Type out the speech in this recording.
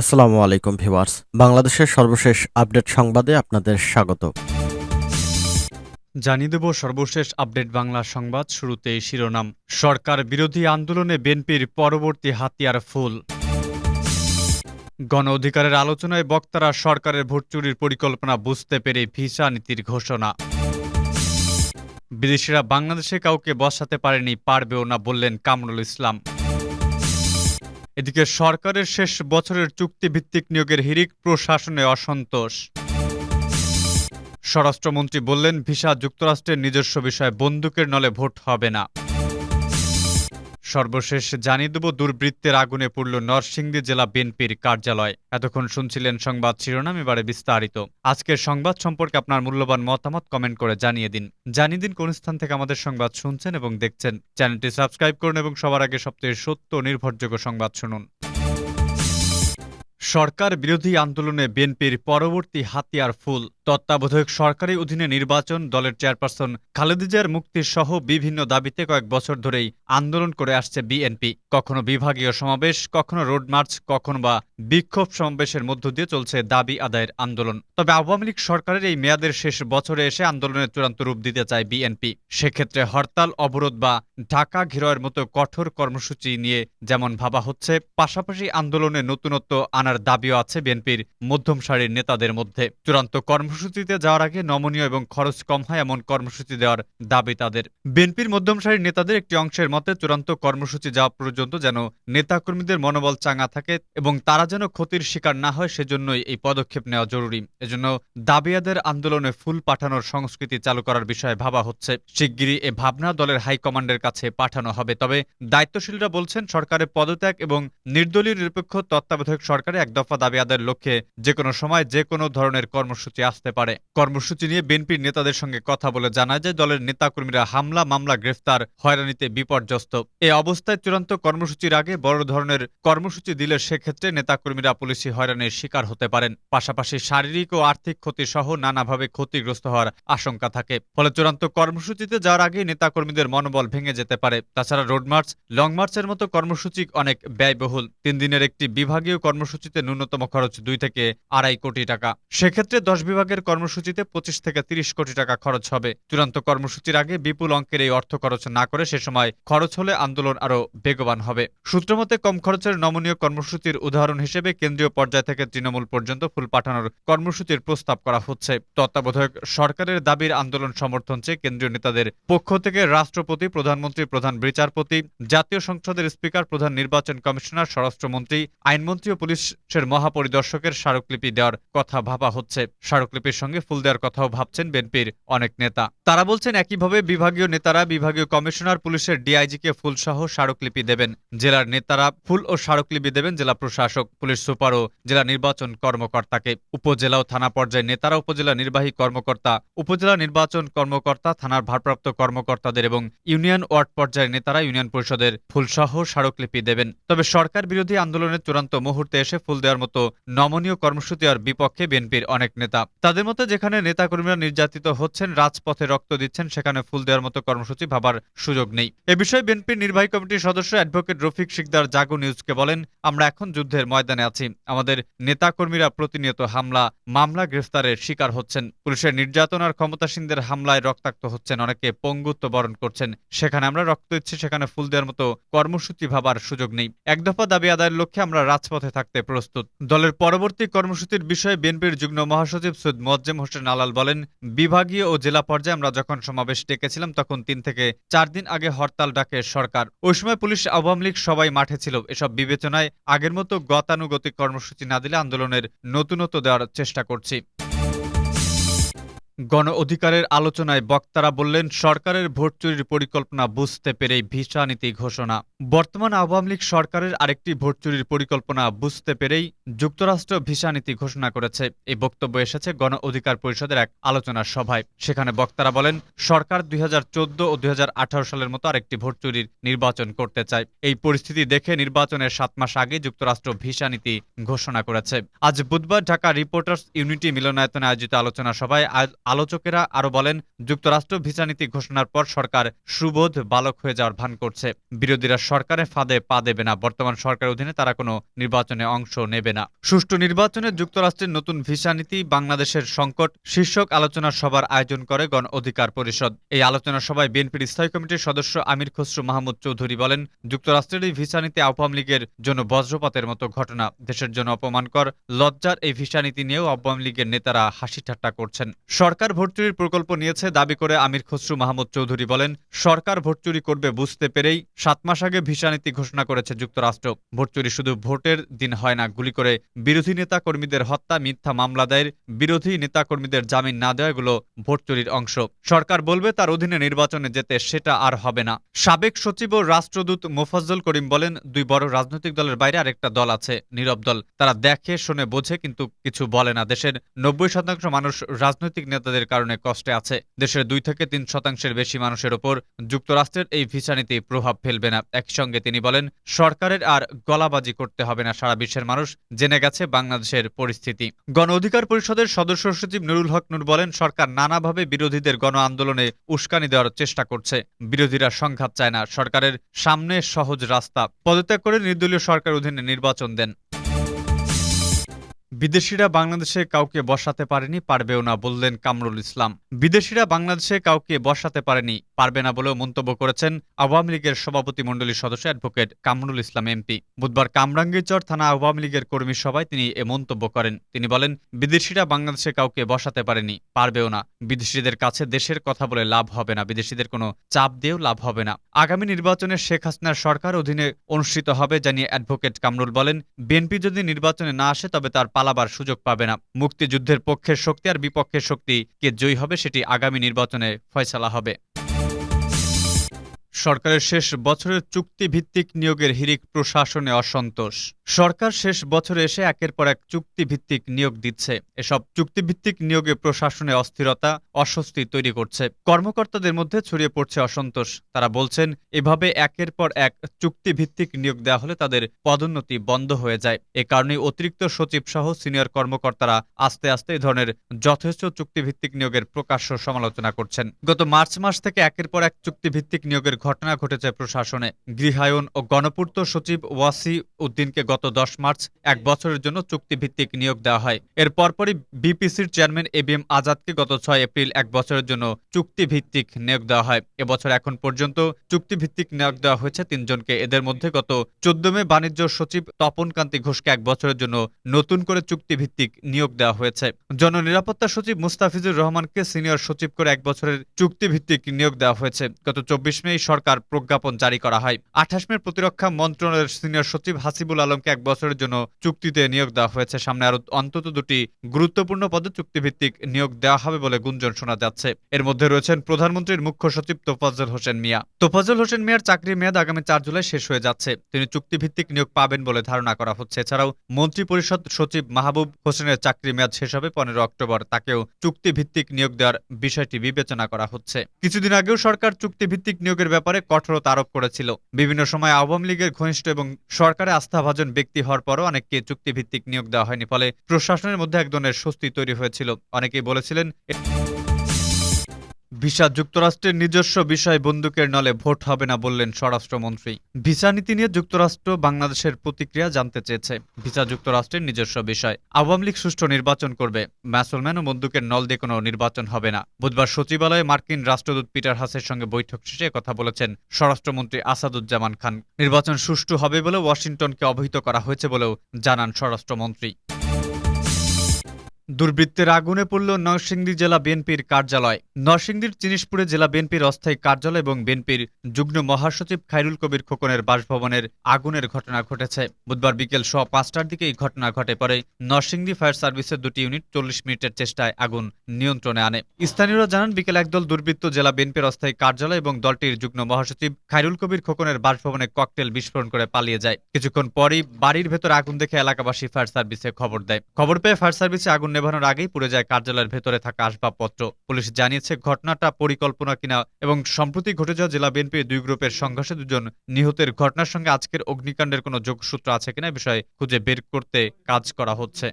আসসালামু আলাইকুম ভিউয়ার্স। বাংলাদেশের সর্বশেষ আপডেট সংবাদে আপনাদের স্বাগত। জানিয়ে দেব সর্বশেষ আপডেট বাংলা সংবাদ শুরুতেই শিরোনাম। সরকার বিরোধী আন্দোলনে বিএনপির পরবর্তী হাতিয়ার ফুল। গণ অধিকারের আলোচনায় বক্তারা সরকারের ভোট চুরির পরিকল্পনা বুঝতে পেরে ভিসা নীতির ঘোষণা। বিদেশিরা বাংলাদেশে কাউকে বসাতে পারেনি, পারবেও না বললেন কামরুল ইসলাম। এদিকে সরকারের শেষ বছরের চুক্তিভিত্তিক নিয়োগের হিরিক প্রশাসনে অসন্তোষ। স্বরাষ্ট্রমন্ত্রী বললেন, ভিসা যুক্তরাষ্ট্রের নিজস্ব বিষয়ে বন্দুকের নলে ভোট হবে না। সর্বশেষ জানিয়ে দেব, দুর্বৃত্তের আগুনে পড়ল নরসিংদী জেলা বিএনপির কার্যালয়। এতক্ষণ শুনছিলেন সংবাদ শিরোনাম, এবারে বিস্তারিত। আজকের সংবাদ সম্পর্কে আপনার মূল্যবান মতামত কমেন্ট করে জানিয়ে দিন। জানিয়ে দিন কোন স্থান থেকে আমাদের সংবাদ শুনছেন এবং দেখছেন। চ্যানেলটি সাবস্ক্রাইব করুন এবং সবার আগে সবচেয়ে সত্য নির্ভরযোগ্য সংবাদ শুনুন। সরকার বিরোধী আন্দোলনে বিএনপির পরবর্তী হাতিয়ার ফুল। তত্ত্বাবধায়ক সরকারি অধীনে নির্বাচন দলের চেয়ারপারসন খালেদিজার মুক্তি সহ বিভিন্ন দাবিতে কয়েক বছর ধরেই আন্দোলন করে আসছে বিএনপি। কখনো বিভাগীয় সমাবেশ, কখনো রোড মার্চ, কখনো বা বিক্ষোভ সমাবেশের মধ্য দিয়ে চলছে দাবি আদায়ের আন্দোলন। তবে আওয়ামী লীগ সরকারের এই মেয়াদের শেষ বছরে এসে আন্দোলনের চূড়ান্ত রূপ দিতে চায় বিএনপি। সেক্ষেত্রে হরতাল, অবরোধ বা ঢাকা ঘেরোয়ের মতো কঠোর কর্মসূচি নিয়ে যেমন ভাবা হচ্ছে, পাশাপাশি আন্দোলনে নতুনত্ব আনার দাবিও আছে বিএনপির মধ্যম সারির নেতাদের মধ্যে। চূড়ান্ত কর্মসূচিতে যাওয়ার আগে নমনীয় এবং খরচ কম হয় এমন কর্মসূচি দেওয়ার দাবি তাদের। বিএনপির মধ্যম সারির নেতাদের একটি অংশের মতে চূড়ান্ত কর্মসূচি যাওয়া পর্যন্ত যেন নেতাকর্মীদের মনোবল চাঙ্গা থাকে এবং তারা যেন ক্ষতির শিকার না হয়, সেজন্যই এই পদক্ষেপ নেওয়া জরুরি। এজন্য দাবিয়াদের আন্দোলনে ফুল পাঠানোর সংস্কৃতি চালু করার বিষয়ে ভাবা হচ্ছে। শিগগিরই এ ভাবনা দলের হাইকমান্ডের কাছে পাঠানো হবে। তবে দায়িত্বশীলরা বলছেন, সরকারের পদত্যাগ এবং নির্দলীয় নিরপেক্ষ তত্ত্বাবধায়ক সরকারে এক দফা দাবি লক্ষ্যে যে কোনো সময় যে কোনো ধরনের কর্মসূচি আসতে পারে। কর্মসূচি নিয়ে বিএনপির নেতাদের সঙ্গে কথা বলে জানা যায় দলের নেতাকর্মীরা হামলা, মামলা, গ্রেফতার, হয়রানিতে বিপর্যস্ত। এ অবস্থায় চূড়ান্ত কর্মসূচির আগে বড় ধরনের কর্মসূচি দিলে সেক্ষেত্রে নেতাকর্মীরা পুলিশি হয়রানির শিকার হতে পারেন। পাশাপাশি শারীরিক ও আর্থিক ক্ষতি সহ নানাভাবে ক্ষতিগ্রস্ত হওয়ার আশঙ্কা থাকে। ফলে চূড়ান্ত কর্মসূচিতে যাওয়ার আগে নেতাকর্মীদের মনোবল ভেঙে যেতে পারে। তাছাড়া রোড মার্চ, লং মার্চের মতো কর্মসূচি অনেক ব্যয়বহুল। তিন দিনের একটি বিভাগীয় কর্মসূচিতে ন্যূনতম খরচ দুই থেকে আড়াই কোটি টাকা। সেক্ষেত্রে দশ বিভাগের কর্মসূচিতে পঁচিশ থেকে তিরিশ কোটি টাকা খরচ হবে। চূড়ান্ত কর্মসূচির আগে বিপুল অঙ্কের এই অর্থ খরচ না করে সে সময় খরচ হলে আন্দোলন আরও বেগবান হবে। সূত্রমতে কম খরচের নমনীয় কর্মসূচির উদাহরণ কেন্দ্রীয় পর্যায় থেকে তৃণমূল পর্যন্ত ফুল পাঠানোর কর্মসূচির প্রস্তাব করা হচ্ছে। তত্ত্বাবধায়ক সরকারের দাবির আন্দোলন সমর্থন চেয়ে কেন্দ্রীয় নেতাদের পক্ষ থেকে রাষ্ট্রপতি, প্রধানমন্ত্রী, প্রধান বিচারপতি, জাতীয় সংসদের স্পিকার, প্রধান নির্বাচন কমিশনার, স্বরাষ্ট্রমন্ত্রী, আইনমন্ত্রী ও পুলিশের মহাপরিদর্শকের স্মারকলিপি দেওয়ার কথা ভাবা হচ্ছে। স্মারকলিপির সঙ্গে ফুল দেওয়ার কথাও ভাবছেন বিএনপির অনেক নেতা। তারা বলছেন, একইভাবে বিভাগীয় নেতারা, বিভাগীয় কমিশনার, পুলিশের ডিআইজিকে ফুলসহ স্মারকলিপি দেবেন। জেলার নেতারা ফুল ও স্মারকলিপি দেবেন জেলা প্রশাসক। পুলিশ সুপার ও জেলা নির্বাচন কর্মকর্তাকে উপজেলা ও থানা পর্যায়ে নেতারা উপজেলা নির্বাহী কর্মকর্তা, উপজেলা নির্বাচন কর্মকর্তা, থানার ভারপ্রাপ্ত কর্মকর্তাদের এবং ইউনিয়ন ওয়ার্ড পর্যায়ের নেতারা ইউনিয়ন পরিষদের ফুলসহ স্মারকলিপি দেবেন। তবে সরকার বিরোধী আন্দোলনের চূড়ান্ত মুহূর্তে এসে ফুল দেওয়ার মতো নমনীয় কর্মসূচি আর বিপক্ষে বিএনপির অনেক নেতা। তাদের মতে যেখানে নেতাকর্মীরা নির্যাতিত হচ্ছেন, রাজপথে রক্ত দিচ্ছেন, সেখানে ফুল দেওয়ার মতো কর্মসূচি ভাবার সুযোগ নেই। এ বিষয়ে বিএনপির নির্বাহী কমিটির সদস্য অ্যাডভোকেট রফিক শিকদার জাগো নিউজকে বলেন, আমরা এখন যুদ্ধের ময়দানে আছি। আমাদের নেতাকর্মীরা প্রতিনিয়ত হামলা, মামলা গ্রেফতারের শিকার হচ্ছেন। পুলিশের নির্যাতন আর ক্ষমতাসীনদের হামলায় রক্তাক্ত হচ্ছেন অনেকে। পঙ্গুত্ব বরণ করছেন। সেখানে আমরা রক্ত দিচ্ছি, সেখানে ফুল দেওয়ার মতো কর্মসূচি ভাবার সুযোগ নেই। এক দফা দাবি আদায়ের লক্ষ্যে আমরা রাজপথে থাকতে প্রস্তুত। দলের পরবর্তী কর্মসূচির বিষয়ে বিএনপির যুগ্ম মহাসচিব সৈয়দ মোয়াজ্জেম হোসেন আলাল বলেন, বিভাগীয় ও জেলা পর্যায়ে আমরা যখন সমাবেশ ডেকেছিলাম, তখন তিন থেকে চার দিন আগে হরতাল ডাকে সরকার। ওই সময় পুলিশ আওয়ামী লীগ সবাই মাঠে ছিল। এসব বিবেচনায় আগের মতো গতানুগতিক কর্মসূচি না দিলে আন্দোলনের নতুনত্ব দেওয়ার চেষ্টা করছি। গণ অধিকারের আলোচনায় বক্তারা বললেন, সরকারের ভোট চুরির পরিকল্পনা বুঝতে পেরেই ভিসা নীতি ঘোষণা। বর্তমান আওয়ামী লীগ সরকারের আরেকটি ভোট চুরির পরিকল্পনা বুঝতে পেরেই যুক্তরাষ্ট্র ভিসা নীতি ঘোষণা করেছে। এই বক্তব্য এসেছে গণ অধিকার পরিষদের এক আলোচনার সভায়। সেখানে বক্তারা বলেন, সরকার দুই হাজার চোদ্দ ও দুই হাজার আঠারো সালের মতো আরেকটি ভোট চুরির নির্বাচন করতে চায়। এই পরিস্থিতি দেখে নির্বাচনের সাত মাস আগে যুক্তরাষ্ট্র ভিসা নীতি ঘোষণা করেছে। আজ বুধবার ঢাকা রিপোর্টার্স ইউনিটি মিলনায়তনে আয়োজিত আলোচনা সভায় আলোচকেরা আরও বলেন, যুক্তরাষ্ট্র ভিসা নীতি ঘোষণার পর সরকার সুবোধ বালক হয়ে যাওয়ার ভান করছে। বিরোধীরা সরকারের ফাঁদে পা দেবে না। বর্তমান সরকারের অধীনে তারা কোনো নির্বাচনে অংশ নেবে না। সুষ্ঠু নির্বাচনে যুক্তরাষ্ট্রের নতুন ভিসা নীতি বাংলাদেশের সংকট শীর্ষক আলোচনা সভার আয়োজন করে গণ অধিকার পরিষদ। এই আলোচনা সভায় বিএনপির স্থায়ী কমিটির সদস্য আমির খসরু মাহমুদ চৌধুরী বলেন, যুক্তরাষ্ট্রের এই ভিসা নীতি আওয়ামী লীগের জন্য বজ্রপাতের মতো ঘটনা। দেশের জন্য অপমানকর, লজ্জার এই ভিসা নীতি নিয়েও আওয়ামী লীগের নেতারা হাসি ঠাট্টা করছেন। সরকার ভোট চুরির প্রকল্প নিয়েছে দাবি করে আমির খসরু মাহমুদ চৌধুরী বলেন, সরকার ভোট চুরি করবে বুঝতে পেরেই সাত মাস আগে ভিসা নীতি ঘোষণা করেছে যুক্তরাষ্ট্র। ভোট চুরি শুধু ভোটের দিন হয় না, গুলি করে বিরোধী নেতা কর্মীদের হত্যা, মিথ্যা মামলা দায়ের, বিরোধী নেতা কর্মীদের জামিন না দেওয়া এগুলো ভোট চুরির অংশ। সরকার বলবে তার অধীনে নির্বাচনে যেতে সেটা আর হবে না। সাবেক সচিব ও রাষ্ট্রদূত মোফাজ্জল করিম বলেন, দুই বড় রাজনৈতিক দলের বাইরে আরেকটা দল আছে, নীরব দল। তারা দেখে, শুনে, বোঝে, কিন্তু কিছু বলে না। দেশের নব্বই শতাংশ মানুষ রাজনৈতিক নেতাদের কারণে কষ্টে আছে। দেশের দুই থেকে তিন শতাংশের বেশি মানুষের ওপর যুক্তরাষ্ট্রের এই ভিসা নীতি প্রভাব ফেলবে না। একসঙ্গে তিনি বলেন, সরকারের আর গলাবাজি করতে হবে না, সারা বিশ্বের মানুষ জেনে গেছে বাংলাদেশের পরিস্থিতি। গণ অধিকার পরিষদের সদস্য সচিব নুরুল হক নুর বলেন, সরকার নানাভাবে বিরোধীদের গণ আন্দোলনে উস্কানি দেওয়ার চেষ্টা করছে। বিরোধীরা সংঘাত চায় না, সরকারের সামনে সহজ রাস্তা। পদত্যাগ করে নির্দলীয় সরকার অধীনে নির্বাচন দেন। বিদেশিরা বাংলাদেশে কাউকে বসাতে পারেনি, পারবেও না বললেন কামরুল ইসলাম। বিদেশিরা বাংলাদেশে কাউকে বসাতে পারেনি, পারবে না বলেও মন্তব্য করেছেন আওয়ামী লীগের সভাপতি মণ্ডলীর সদস্য অ্যাডভোকেট কামরুল ইসলাম এমপি। বুধবার কামরাঙ্গীরচর থানা আওয়ামী লীগের কর্মী সভায় তিনি এ মন্তব্য করেন। তিনি বলেন, বিদেশিরা বাংলাদেশে কাউকে বসাতে পারেনি, পারবেও না। বিদেশিদের কাছে দেশের কথা বলে লাভ হবে না, বিদেশিদের কোনো চাপ দিয়েও লাভ হবে না। আগামী নির্বাচনে শেখ হাসিনার সরকার অধীনে অনুষ্ঠিত হবে, জানিয়ে অ্যাডভোকেট কামরুল বলেন, বিএনপি যদি নির্বাচনে না আসে তবে তার পালাবার সুযোগ পাবে না। মুক্তিযুদ্ধের পক্ষের শক্তি আর বিপক্ষের শক্তি কে জয়ী হবে সেটি আগামী নির্বাচনে ফয়সালা হবে। সরকারের শেষ বছরের চুক্তিভিত্তিক নিয়োগের হিরিক প্রশাসনে অসন্তোষ। সরকার শেষ বছরে এসে একের পর এক চুক্তিভিত্তিক নিয়োগ দিচ্ছে। এসব চুক্তিভিত্তিক নিয়োগে প্রশাসনে অস্থিরতা, অস্বস্তি তৈরি করছে। কর্মকর্তাদের মধ্যে ছড়িয়ে পড়ছে অসন্তোষ। তারা বলছেন, এভাবে একের পর এক চুক্তিভিত্তিক নিয়োগ দেওয়া হলে তাদের পদোন্নতি বন্ধ হয়ে যায়। এ কারণে অতিরিক্ত সচিব সহ সিনিয়র কর্মকর্তারা আস্তে আস্তে এই ধরনের যথেষ্ট চুক্তিভিত্তিক নিয়োগের প্রকাশ্য সমালোচনা করছেন। গত মার্চ মাস থেকে একের পর এক চুক্তিভিত্তিক নিয়োগের ঘটনা ঘটেছে প্রশাসনে। গৃহায়ন ও গণপূর্ত সচিব ওয়াসি উদ্দিনকে গত দশ মার্চ এক বছরের জন্য চুক্তিভিত্তিক নিয়োগ দেওয়া হয়। এর পরপরই বিপিসির চেয়ারম্যান এ বি এম আজাদকে গত ছয় এপ্রিল এক বছরের জন্য চুক্তিভিত্তিক নিয়োগ দেওয়া হয়। এবছর এখন পর্যন্ত চুক্তিভিত্তিক নিয়োগ দেওয়া হয়েছে তিনজনকে। এদের মধ্যে গত চোদ্দ মে বাণিজ্য সচিব তপন কান্তি ঘোষকে এক বছরের জন্য নতুন করে চুক্তিভিত্তিক নিয়োগ দেওয়া হয়েছে। জননিরাপত্তা সচিব মুস্তাফিজুর রহমানকে সিনিয়র সচিব করে এক বছরের চুক্তিভিত্তিক নিয়োগ দেওয়া হয়েছে। গত চব্বিশ মে সরকার প্রজ্ঞাপন জারি করা হয়। আঠাশ মে প্রতিরক্ষা মন্ত্রণালয়ের সিনিয়র সচিব হাসিবুল আলমকে এক বছরের জন্য চুক্তিতে নিয়োগ দেওয়া হয়েছে। সামনে আরও অন্তত দুটি গুরুত্বপূর্ণ পদে চুক্তিভিত্তিক নিয়োগ দেওয়া হবে বলে গুঞ্জন শোনা যাচ্ছে। এর মধ্যে রয়েছেন প্রধানমন্ত্রীর মুখ্য সচিব তোফাজ্জল হোসেন মিয়া। তোফাজ্জল হোসেন মিয়ার চাকরির মেয়াদ আগামী চার জুলাই শেষ হয়ে যাচ্ছে। তিনি চুক্তিভিত্তিক নিয়োগ পাবেন বলে ধারণা করা হচ্ছে। এছাড়াও মন্ত্রী পরিষদ সচিব মাহবুব হোসেনের চাকরির মেয়াদ শেষ হবে পনেরো অক্টোবর। তাকেও চুক্তিভিত্তিক নিয়োগ দেওয়ার বিষয়টি বিবেচনা করা হচ্ছে। কিছুদিন আগেও সরকার চুক্তিভিত্তিক নিয়োগের ব্যাপারে কঠোরতা আরোপ করেছিল। বিভিন্ন সময় আওয়ামী লীগের ঘনিষ্ঠ এবং সরকারে আস্থাভাজন ব্যক্তি হওয়ার পরও অনেককে চুক্তিভিত্তিক নিয়োগ দেওয়া হয়নি, ফলে প্রশাসনের মধ্যে এক ধরনের স্বস্তি তৈরি হয়েছিল। অনেকেই বলেছিলেন ভিসা যুক্তরাষ্ট্রের নিজস্ব বিষয় বন্দুকের নলে ভোট হবে না বললেন স্বরাষ্ট্রমন্ত্রী। ভিসা নীতি নিয়ে যুক্তরাষ্ট্র বাংলাদেশের প্রতিক্রিয়া জানতে চেয়েছে। ভিসা যুক্তরাষ্ট্রের নিজস্ব বিষয়। আওয়ামী লীগ সুষ্ঠু নির্বাচন করবে। ম্যাসলম্যান ও বন্দুকের নল দিয়ে কোনো নির্বাচন হবে না। বুধবার সচিবালয়ে মার্কিন রাষ্ট্রদূত পিটার হাসের সঙ্গে বৈঠক শেষে কথা বলেছেন স্বরাষ্ট্রমন্ত্রী আসাদুজ্জামান খান। নির্বাচন সুষ্ঠু হবে বলে ওয়াশিংটনকে অবহিত করা হয়েছে বলেও জানান স্বরাষ্ট্রমন্ত্রী। দুর্বৃত্তের আগুনে পড়ল নরসিংদী জেলা বিএনপির কার্যালয়। নরসিংদীর জিনিসপুরে জেলা বিএনপির অস্থায়ী কার্যালয় এবং বিএনপির যুগ্ম মহাসচিব খাইরুল কবির খোকনের বাসভবনের আগুনের ঘটনা ঘটেছে। বুধবার বিকেল স পাঁচটার দিকে এই ঘটনা ঘটে পরে নরসিংদী ফায়ার সার্ভিসের দুটি ইউনিট চল্লিশ মিনিটের চেষ্টায় আগুন নিয়ন্ত্রণে আনে। স্থানীয়রা জানান, বিকেল একদল দুর্বৃত্ত জেলা বিএনপির অস্থায়ী কার্যালয় এবং দলটির যুগ্ম মহাসচিব খাইরুল কবির খোকনের বাসভবনে ককটেল বিস্ফোরণ করে পালিয়ে যায়। কিছুক্ষণ পরই বাড়ির ভেতর আগুন দেখে এলাকাবাসী ফায়ার সার্ভিসে খবর দেয়। খবর পেয়ে ফায়ার সার্ভিসে আগুন নেভানোর আগেই পুড়ে যায় কার্যালয়ের ভেতরে থাকা আসবাবপত্র। পুলিশ জানিয়েছে, ঘটনাটা পরিকল্পনা কিনা এবং সম্প্রতি ঘটে যাওয়া জেলা বিএনপির দুই গ্রুপের সংঘর্ষে দুজন নিহতের ঘটনার সঙ্গে আজকের অগ্নিকাণ্ডের কোনো যোগসূত্র আছে কিনা বিষয়ে খুঁজে বের করতে কাজ করা হচ্ছে।